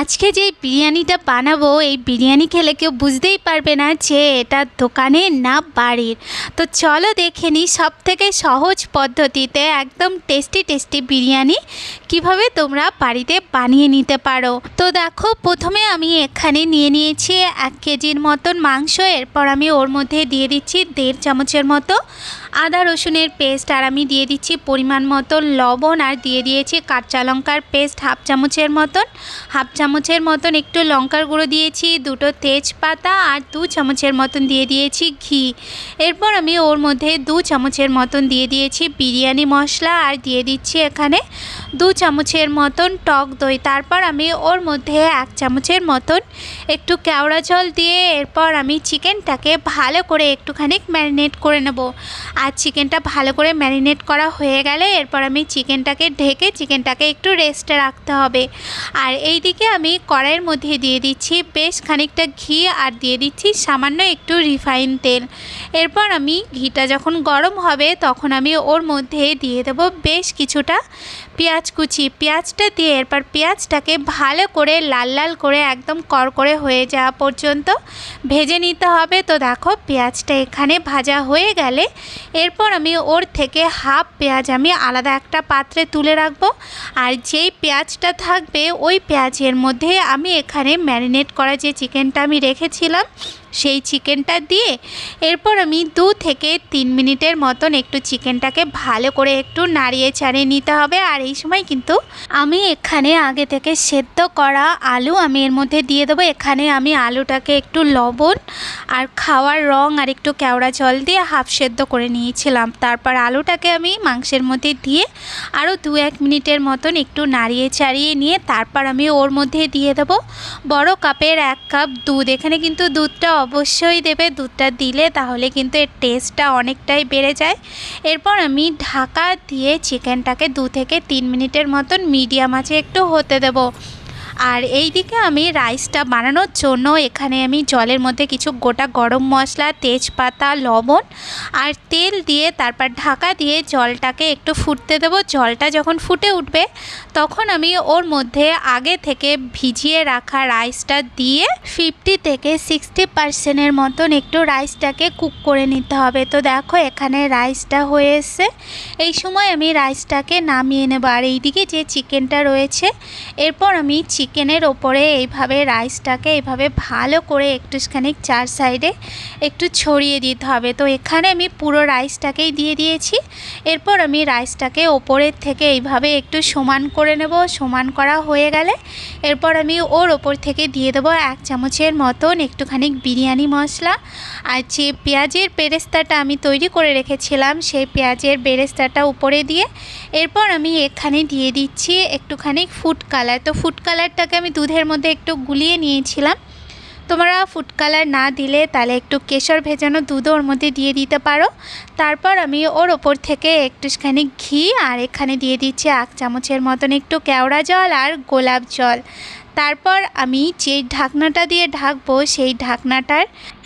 আজকে যে বিরিয়ানিটা বানাবো, এই বিরিয়ানি খেলে কেউ বুঝতেই পারবে না যে এটা দোকানের না বাড়ির। তো চলো দেখে নিই সব থেকে সহজ পদ্ধতিতে একদম টেস্টি টেস্টি বিরিয়ানি কীভাবে তোমরা বাড়িতে বানিয়ে নিতে পারো। তো দেখো, প্রথমে আমি এখানে নিয়ে নিয়েছি এক কেজির মতন মাংস, এরপর আমি ওর মধ্যে দিয়ে দিচ্ছি দেড় চামচের মতো আদা রসুনের পেস্ট আর আমি দিয়ে দিচ্ছি পরিমাণ মতো লবণ, আর দিয়ে দিয়েছি কাঁচা লঙ্কার পেস্ট হাফ চামচের মতন, হাফ চামচের মতন একটু লঙ্কার গুঁড়ো দিয়েছি, দুটো তেজপাতা আর দু চামচের মতন দিয়ে দিয়েছি ঘি। এরপর আমি ওর মধ্যে দু চামচের মতন দিয়ে দিয়েছি বিরিয়ানি মশলা আর দিয়ে দিচ্ছি এখানে দু চামচের মতন টক দই। তারপর আমি ওর মধ্যে এক চামচের মতন একটু কেওড়া জল দিয়ে এরপর আমি চিকেনটাকে ভালো করে একটুখানি ম্যারিনেট করে নেব। আর চিকেনটা ভালো করে ম্যারিনেট করা হয়ে গেলে এরপর আমি চিকেনটাকে ঢেকে চিকেনটাকে একটু রেস্টে রাখতে হবে। আর এই দিকে আমি কড়াইয়ের মধ্যে দিয়ে দিচ্ছি বেশ খানিকটা ঘি আর দিয়ে দিচ্ছি সামান্য একটু রিফাইন তেল। এরপর আমি ঘিটা যখন গরম হবে তখন আমি ওর মধ্যে দিয়ে দেবো বেশ কিছুটা পেঁয়াজ কুচি। পেঁয়াজটা দিয়ে এরপর পেঁয়াজটাকে ভালো করে লাল লাল করে একদম করকরে হয়ে যাওয়া পর্যন্ত ভেজে নিতে হবে। তো দেখো পেঁয়াজটা এখানে ভাজা হয়ে গেলে এরপর আমি ওর থেকে হাফ পেঁয়াজ আমি আলাদা একটা পাত্রে তুলে রাখব। আর যেই পেঁয়াজটা থাকবে ওই পেঁয়াজের মধ্যে আমি এখানে ম্যারিনেট করা যে চিকেনটা আমি রেখেছিলাম সেই চিকেনটা দিয়ে এরপর আমি দু থেকে তিন মিনিটের মতন একটু চিকেনটাকে ভালো করে একটু নাড়িয়ে চাড়িয়ে নিতে হবে। আর এই সময় কিন্তু আমি এখানে আগে থেকে সেদ্ধ করা আলু আমি এর মধ্যে দিয়ে দেবো। এখানে আমি আলুটাকে একটু লবণ আর খাওয়ার রং আর একটু কেওড়া জল দিয়ে হাফ সেদ্ধ করে নিয়েছিলাম। তারপর আলুটাকে আমি মাংসের মধ্যে দিয়ে আরও দু এক মিনিটের মতন একটু নাড়িয়ে চাড়িয়ে নিয়ে তারপর আমি ওর মধ্যে দিয়ে দেবো। বড় কাপের এক কাপ দুধ। এখানে কিন্তু দুধটা অবশ্যই দেবে, দুধটা দিলে তাহলে কিন্তু এর টেস্টটা অনেকটাই বেড়ে যায়। এরপর আমি ঢাকা দিয়ে চিকেনটাকে দু থেকে তিন মিনিটের মতন মিডিয়াম আছে একটু হতে দেবো। আর এই দিকে আমি রাইসটা বানানোর জন্য এখানে আমি জলের মধ্যে কিছু গোটা গরম মশলা, তেজপাতা, লবণ আর তেল দিয়ে তারপর ঢাকা দিয়ে জলটাকে একটু ফুটতে দেবো। জলটা যখন ফুটে উঠবে, তখন আমি ওর মধ্যে আগে থেকে ভিজিয়ে রাখা রাইসটা দিয়ে ফিফটি থেকে সিক্সটি পার্সেন্টের মতন একটু রাইসটাকে কুক করে নিতে হবে। তো দেখো এখানে রাইসটা হয়ে এসছে। এই সময় আমি রাইসটাকে নামিয়ে নেব। আর এইদিকে যে চিকেনটা রয়েছে, এরপর আমি চিকেনের ওপরে এইভাবে রাইসটাকে এইভাবে ভালো করে একটুখানি চার সাইডে একটু ছড়িয়ে দিতে হবে। তো এখানে আমি পুরো রাইসটাকেই দিয়ে দিয়েছি। এরপর আমি রাইসটাকে ওপরের থেকে এইভাবে একটু সমান করে নেব। সমান করা হয়ে গেলে এরপর আমি ওর ওপর থেকে দিয়ে দেবো এক চামচের মতন একটুখানি বিরিয়ানি মশলা। আর যে পেঁয়াজের বেরেস্তাটা আমি তৈরি করে রেখেছিলাম, সেই পেঁয়াজের বেরেস্তাটা উপরে দিয়ে এরপর আমি এখানে দিয়ে দিচ্ছি একটুখানি ফুড কালার তো ফুড কালারটাকে আমি দুধের মধ্যে একটু গুলিয়ে নিয়েছিলাম। তোমরা ফুড কালার না দিলে তাহলে একটু কেশর ভেজানো দুধও ওর মধ্যে দিয়ে দিতে পারো। তারপর আমি ওর ওপর থেকে একটুখানি ঘি আর এখানে দিয়ে দিচ্ছি এক চামচের মতন একটু কেওড়া জল আর গোলাপ জল। তারপর আমি যে ঢাকনাটা দিয়ে ঢাকবো সেই ঢাকনাটার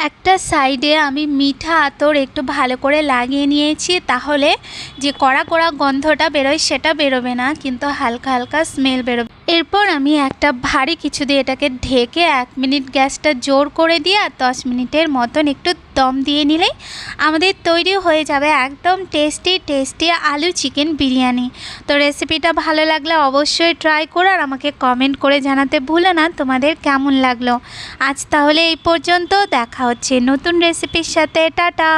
একটা সাইডে আমি মিঠা আতর একটু ভালো করে লাগিয়ে নিয়েছি তাহলে যে কড়া কড়া গন্ধটা বেরোয় সেটা বেরোবে না, কিন্তু হালকা হালকা স্মেল বেরোবে। এরপর আমি একটা ভারী কিছু দিয়ে এটাকে ঢেকে এক মিনিট গ্যাসটা জোর করে দিয়ে আর দশ মিনিটের মতন একটু দম দিয়ে নিলেই আমাদের তৈরি হয়ে যাবে একদম টেস্টি টেস্টি আলু চিকেন বিরিয়ানি। তো রেসিপিটা ভালো লাগলে অবশ্যই ট্রাই করো আর আমাকে কমেন্ট করে জানাতে ভুলো না তোমাদের কেমন লাগল। আজ তাহলে এই পর্যন্ত, দেখা হচ্ছে নতুন রেসিপির সাথে, টাটা!